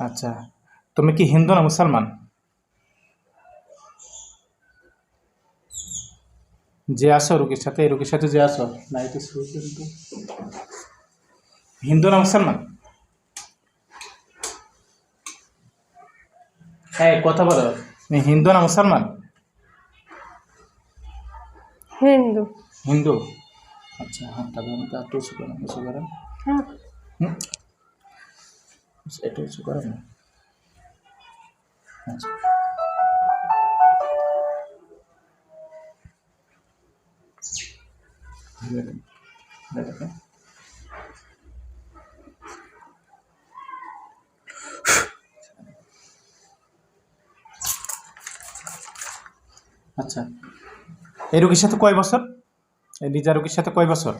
আচ্ছা তুমি কি হিন্দু না মুসলমান? যে আসো রুগীর সাথে এই রুগীর সাথে যে আসো না এটা শুরু করে তো। হিন্দু না মুসলমান? হ্যাঁ কথা বলো। হিন্দু না মুসলমান? হিন্দু। হিন্দু? আচ্ছা হাতটা ধরুন তো একটু হ্যাঁ। হুম? একটু উঁচু করেন না আচ্ছা। আচ্ছা। এই রোগীর সাথে কয় বছর? এই লিজা রোগীর সাথে কয় বছর?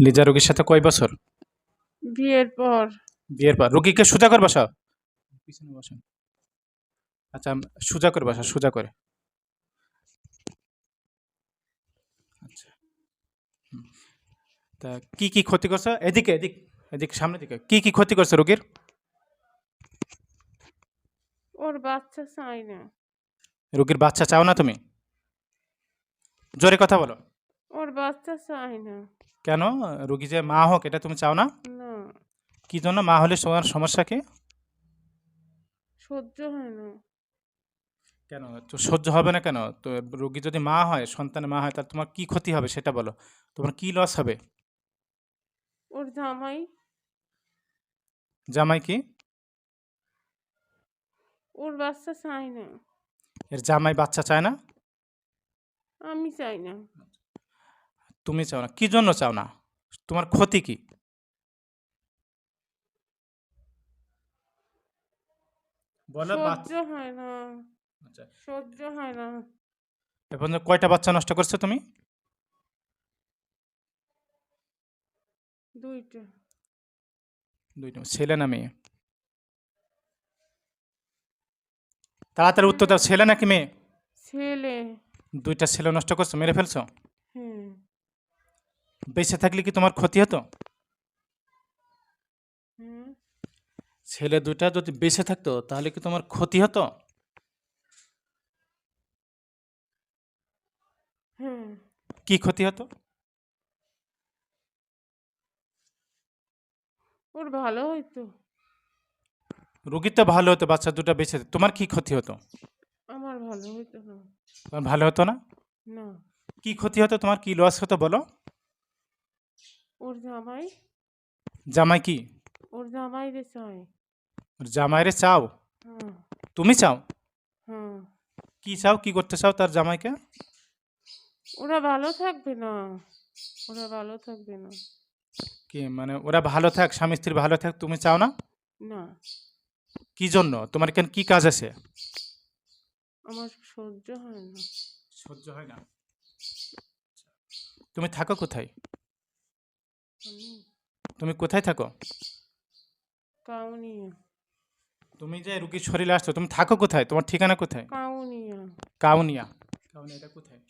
লিজা রোগীর সাথে কয় বছর? বিয়ের পর। বিয়ের পর। রোগীকে সোজা করে বসা পিছনে বসেন। আচ্ছা সোজা করে বসা সোজা করে। আচ্ছা। তা কি কি ক্ষতি করছে? এদিকে এদিক এদিক সামনের দিকে। কি কি ক্ষতি করছে রোগীর? ওর বাচ্চা চাই না। রোগীর বাচ্চা চাও না তুমি? জোরে কথা বলো। ওর বাচ্চা চাই না কেন? রোগী যে মা হোক এটা তুমি চাও না? না। কি জন্য মা হলে তোমার সমস্যা কি? সহ্য হয় না। কেন? তো সহ্য হবে না কেন? তো রোগী যদি মা হয় সন্তানের মা হয় তাহলে তোমার কি ক্ষতি হবে সেটা বলো। তোমার কি লস হবে? ওর জামাই। জামাই কি? ওর বাচ্চা চাই না এর জামাই বাচ্চা চায় না? আমি চাই না। তুমি চাও না। কি জন্য চাও না? তোমার ক্ষতি কি? বলো সহ্য হয় না। আচ্ছা। সহ্য হয় না। এ কয়টা বাচ্চা নষ্ট করছ তুমি? দুইটা। দুইটা। ছেলে না মেয়ে? তাড়াতাড়ি উত্তর দাও। ছেলে নাকি মেয়ে? ছেলে। দুইটা ছেলে নষ্ট করছ মেরে ফেলছো? হ্যাঁ। বেঁচে থাকলে কি তোমার ক্ষতি হতো? ছেলে দুটা যদি বেঁচে থাকতো তাহলে কি তোমার ক্ষতি হতো? কি ক্ষতি হতো? ওর ভালো হইতো। রুগীর তো ভালো হতো বাচ্চা দুটো বেঁচে তোমার কি ক্ষতি হতো? আমার ভালো হইতো না। তোমার ভালো হতো না? না। কি ক্ষতি হতো? তোমার কি লস হতো বলো? ওর জামাই জামাই কি? ওর জামাই রে চাই। ওর জামাইরে চাও? হ্যাঁ তুমি চাও? হ্যাঁ কি চাও? কি করতে চাও তার জামাইকে? ওরা ভালো থাকবে না। ওরা ভালো থাকবে না। কি মানে ওরা ভালো থাক স্বামী স্ত্রী ভালো থাক তুমি চাও না? না। কি জন্য? তোমার কেন কি কাজ আছে? আমার সহ্য হয় না। সহ্য হয় না। তুমি থাকো কোথায়? তুমি কোথায় থাকো? কাউনিয়া। তুমি যে রুগীর শরীরে আসছো তুমি থাকো কোথায়? তোমার ঠিকানা কোথায়? কাউনিয়া। কাউনিয়া। কাউনিয়া এটা কোথায়?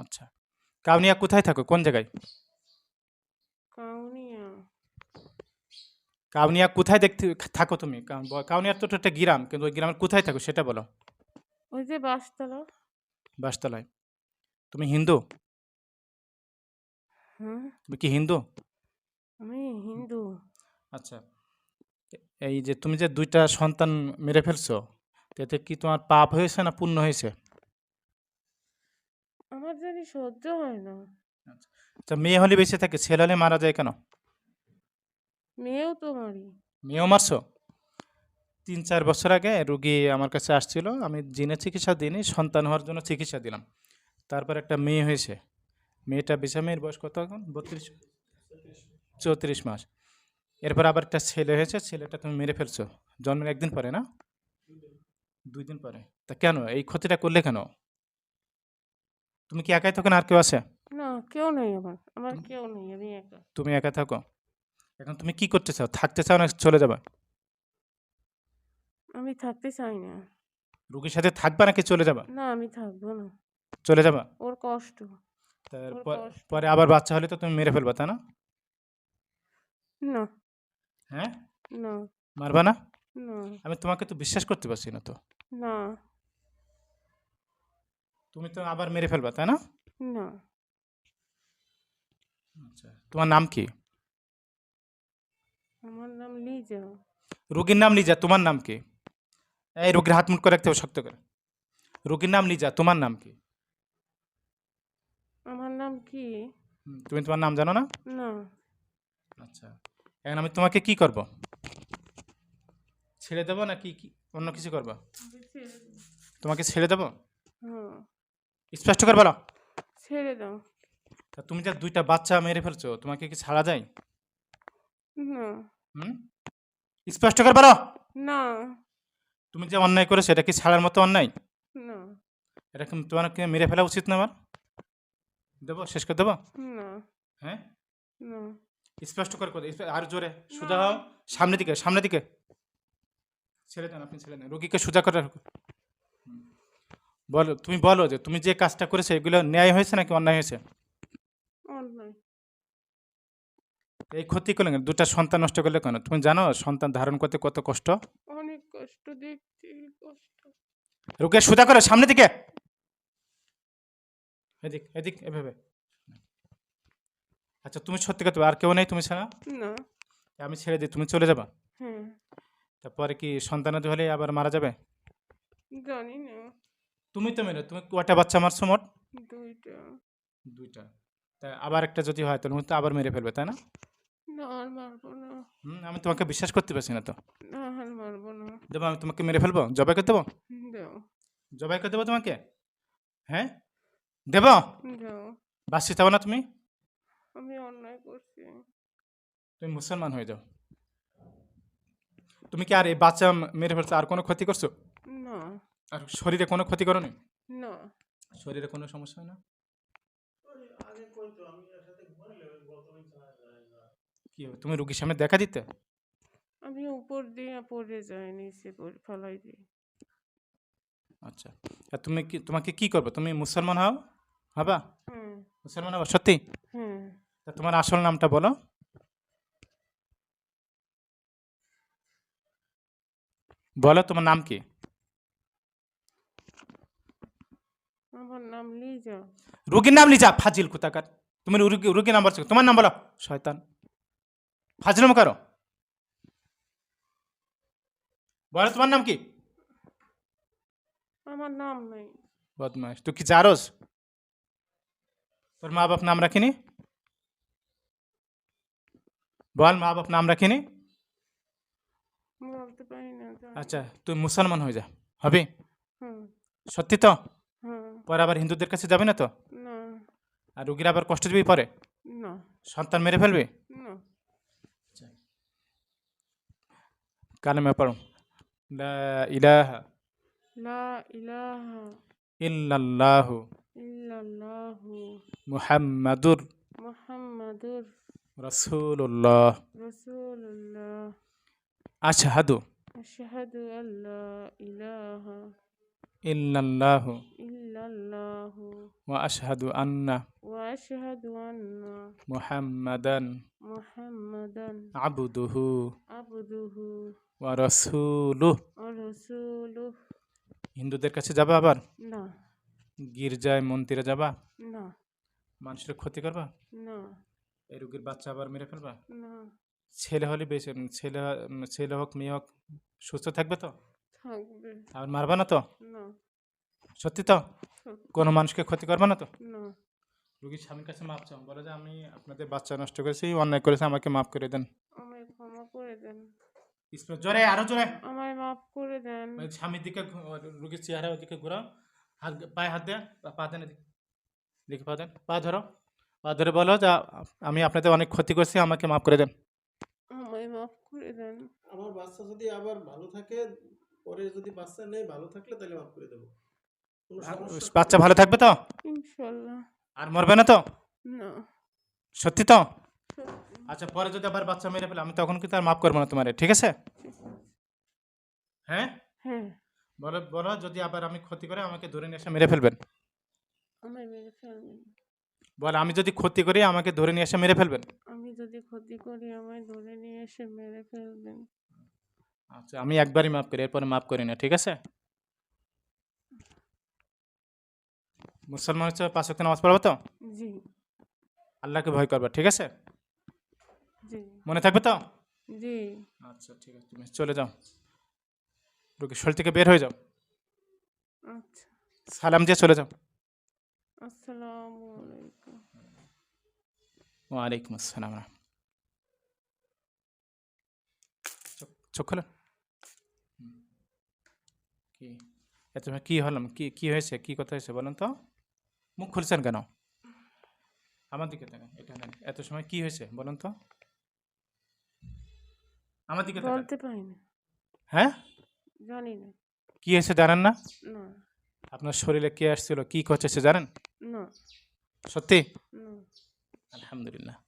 আচ্ছা। কাউনিয়া কোথায় থাকো? কোন জায়গায়? কাউনিয়া। কাউনিয়া কোথায় দেখতে থাকো তুমি? কাউনিয়ার তো একটা গ্রাম কিন্তু ওই গ্রামের কোথায় থাকো সেটা বলো। ওই যে বাসতলা। বাসতলায়। তুমি হিন্দু? হ্যাঁ। তুমি কি হিন্দু? আমি হিন্দু। আচ্ছা। এই যে তুমি যে দুইটা সন্তান মেরে ফেলছো এতে কি তোমার পাপ হয়েছে না পুণ্য হয়েছে? আমার জানি সহ্য হয় না। আচ্ছা। মেয়ে হলে বেঁচে থাকে ছেলে হলে মারা যায় কেন? মেয়েও তো মারি। মেয়েও মারছো? তিন চার বছর আগে রুগী আমার কাছে আসছিল আমি জিনে চিকিৎসা দিইনি সন্তান হওয়ার জন্য চিকিৎসা দিলাম। তারপর একটা মেয়ে হয়েছে। মেয়েটা বেচা মেয়ের বয়স কত এখন? বত্রিশ। চৌত্রিশ মাস। এরপর আবার একটা ছেলে হয়েছে ছেলেটা তুমি মেরে ফেলছো। জন্মের একদিন পরে না? দুই দিন পরে। তা কেন? এই ক্ষতিটা করলে কেন? তুমি কি একাই থাকো না আর কেউ আছে? না কেউ নেই আমার। আমার কেউ নেই আমি একা। তুমি একা থাকো। এখন তুমি কি করতে চাও? থাকতে চাও না চলে যাবে? আমি থাকতে চাই না। রুগীর সাথে থাকবা নাকি চলে যাবা? না আমি থাকব না। চলে যাবা? ওর কষ্ট। তারপর। পরে আবার বাচ্চা হলে তো তুমি মেরে ফেলবা তাই না? না। হ্যাঁ? না। মারবা না? না। আমি তোমাকে তো বিশ্বাস করতে পারছি না তো। না। তুমি তো আবার মেরে ফেলবা তাই না? না। আচ্ছা তোমার নাম কি? আমার নাম লিজা। রোগীর নাম লিজা তোমার নাম কি? এই রোগীর হাত মুট করে রাখতে হবে শক্ত করে। রোগীর নাম লিজা তোমার নাম কি? আমার নাম কি? তুমি তোমার নাম জানো না? না। আচ্ছা। এখন আমি তোমাকে কি করব? ছেড়ে দেবো নাকি কি অন্য কিছু করব? তোমাকে ছেড়ে দেবো? স্পষ্ট করে বলো। ছেড়ে দাও তা তুমি যে দুইটা বাচ্চা মেরে ফেলছো তোমাকে কি ছাড়া যায়? না। হুম? স্পষ্ট করে বলো। না। তুমি যে অন্যায় করেছ এটা কি ছাড়ার মতো অন্যায়? না। এটা কি তোমাকে মেরে ফেলা উচিত না আমার? দেবো? শেষ করে দেবো? না। হ্যাঁ? না। স্পষ্ট করে করে আর জোরে সোজা হও সামনের দিকে সামনের দিকে। ছেড়ে দেন আপনি ছেড়ে দেন। রোগীকে সোজা করে বলো তুমি বলো যে তুমি যে কাজটা করেছ এগুলো ন্যায় হয়েছে নাকি অন্যায় হয়েছে? এই ক্ষতি করলে কেন? দুটা সন্তান নষ্ট করলে কেন? তুমি জানো সন্তান ধারণ করতে কত কষ্ট? অনেক কষ্ট দেখছি কষ্ট। রোগীকে সোজা করে সামনের দিকে। এদিক এদিক এভাবে। আচ্ছা তুমি সত্যি কথা আর কেউ নেই তুমি ছাড়া? না। আমি ছেড়ে দিই তুমি চলে যাবা? হ্যাঁ তারপরে কি সন্তানাদি হলে আবার মারা যাবে? জানি না। তুমি তো মেরে তুমি কয়টা বাচ্চা মারছো মোট? দুইটা। দুইটা। তা আবার একটা যদি হয় তাহলে তো আবার মেরে ফেলবে তাই না? না আর মারবো না। হুম, আমি তোমাকে বিশ্বাস করতে পারছি না তো। না আর মারবো না। দেবো আমি তোমাকে মেরে ফেলব? জবাই করে দেবো? দাও। জবাই করে দেবো তোমাকে? হ্যাঁ? দেবো? যাও বাসি চাও না তুমি? আমি অন্যায় করছি। তুমি মুসলমান হয়ে যাও। তুমি কি আর এই বাচ্চা মেরে ফেলছো? আর কোনো ক্ষতি করছ? না। আর শরীরে কোনো ক্ষতি করো নি? না। শরীরে কোনো সমস্যা হয় না? কি হবে? তুমি রুগীর সামনে দেখা দিতে? আমি উপর দিয়ে পড়ে যাই নিচে পড়ে ফেলাই দিই। আচ্ছা। আর তুমি কি তোমাকে কি করবে? তুমি মুসলমান হও? হবা? মুসলমান হবা? সত্যি? হ্যাঁ তা তোমার আসল নামটা বলো। বলো তোমার নাম কি? আমার নাম লিজা। রুগীর নাম লিজা ফাজিল কুতাকার। তুমি রুগী রুগীর নাম বলছো। তোমার নাম বলো শয়তান। ফাজিলম করো বলো তোমার নাম কি? আমার নাম নাই। বদমাস তুই কি জারোস তোর মা বাপ নাম রাখিনি? বল মা বাপ নাম রাখিনি? বলতে পারি না আচ্ছা তুই মুসলমান হয়ে যা হবে? সত্যি তো? পরে আবার হিন্দুদের কাছে যাবে না তো? আর রুগীরা আবার কষ্ট দিবি পরে? সন্তান মেরে ফেলবে? না। কালেমে পড়ো। লা ইলাহা। লা ইলাহা। ইল্লাল্লাহু। ইল্লাল্লাহু। মুহাম্মাদুর মুহাম্মাদুর। রাসূলুল্লাহ। রাসূলুল্লাহ। আশহাদু। আশহাদু আল্লা ইলাহা ইল্লাল্লাহু। ইল্লাল্লাহু। ওয়া আশহাদু আন্না। ওয়া আশহাদু আন্না। মুহাম্মাদান। মুহাম্মাদান। আবদুহু। আবদুহু। ওয়া রাসূলুহু। ওয়া রাসূলুহু। হিন্দুদের কাছে যাবা আবার? না। গির্জায় মন্দিরে যাবা? না। মানুষের ক্ষতি করবা? না। এই রুগীর বাচ্চা আবার মেরে ফেলবা? না। ছেলে হলে বেশি ছেলে ছেলে হোক মেয়ে হোক সুস্থ থাকবে তো? থাকবে। আর মারবা না তো? না। সত্যি তো? কোনো মানুষকে ক্ষতি করবে না তো? না। রুগীর স্বামীর কাছে মাপ চাও। বলে যে আমি আপনাদের বাচ্চা নষ্ট করেছি অন্যায় করেছে আমাকে মাফ করে দেন। আমায় ক্ষমা করে দেন। জোরে আরও জোরে। আমায় মাফ করে দেন। স্বামীর দিকে রুগীর চেহারা ওদিকে ঘুরাও। হাত পায়ে হাত দেয় পা দেন দেখি পা দেন। পা ধরো। পা ধরে বলো যে আমি আপনাদের অনেক ক্ষতি করছি আমাকে মাফ করে দেন। আমায় মাফ করে দেন। আমার বাচ্চা যদি আবার ভালো থাকে পরে যদি বাচ্চা নেই ভালো থাকলে তাহলে মাফ করে দেবো। বাচ্চা ভালো থাকবে তো? ইনশাল্লাহ। আর মরবে না তো? না। সত্যি তো? আচ্ছা পরে যদি আবার বাচ্চা মেরে ফেলে আমি তখন কিন্তু আর মাফ করব না তোমারে ঠিক আছে? হ্যাঁ? হ্যাঁ। বলো বলো যদি আবার আমি ক্ষতি করে আমাকে ধরে নিয়ে এসে মেরে ফেলবেন। আমায় মেরে ফেলবেন। বল আমি যদি ক্ষতি করি আমাকে ধরে নিয়ে এসে মেরে ফেলবেন? আমি যদি ক্ষতি করি আমায় ধরে নিয়ে এসে মেরে ফেলবেন। আচ্ছা আমি একবারই মাফ করি এরপরে মাফ করি না ঠিক আছে? মুসলমান হচ্ছে পাঁচ ওয়াক্ত নামাজ পড়ব তো? জি। আল্লাহকে ভয় করবা ঠিক আছে? জি। মনে থাকবে তো? জি। আচ্ছা ঠিক আছে তুমি চলে যাও। রোগীর শরীর থেকে বের হয়ে যাও। আচ্ছা। সালাম দিয়ে চলে যাও। আসসালামু ওয়ালাইকুম আসসালাম চোখ- খোলেন। কি? এত সময় কি হলাম? কি কি হয়েছে? কি কথা হয়েছে বলেন তো? মুখ খুলছেন কেন? আমার দিকে তাকান এটা নেন এত সময় কি হয়েছে বলেন তো? আমার দিকে তাকান। বলতে পারি না। হ্যাঁ? জানি না। কি হয়েছে জানেন না? না। আপনার শরীরে কে আসছিল? কি করছে সে জানেন? না। সত্যি? না। الحمد لله.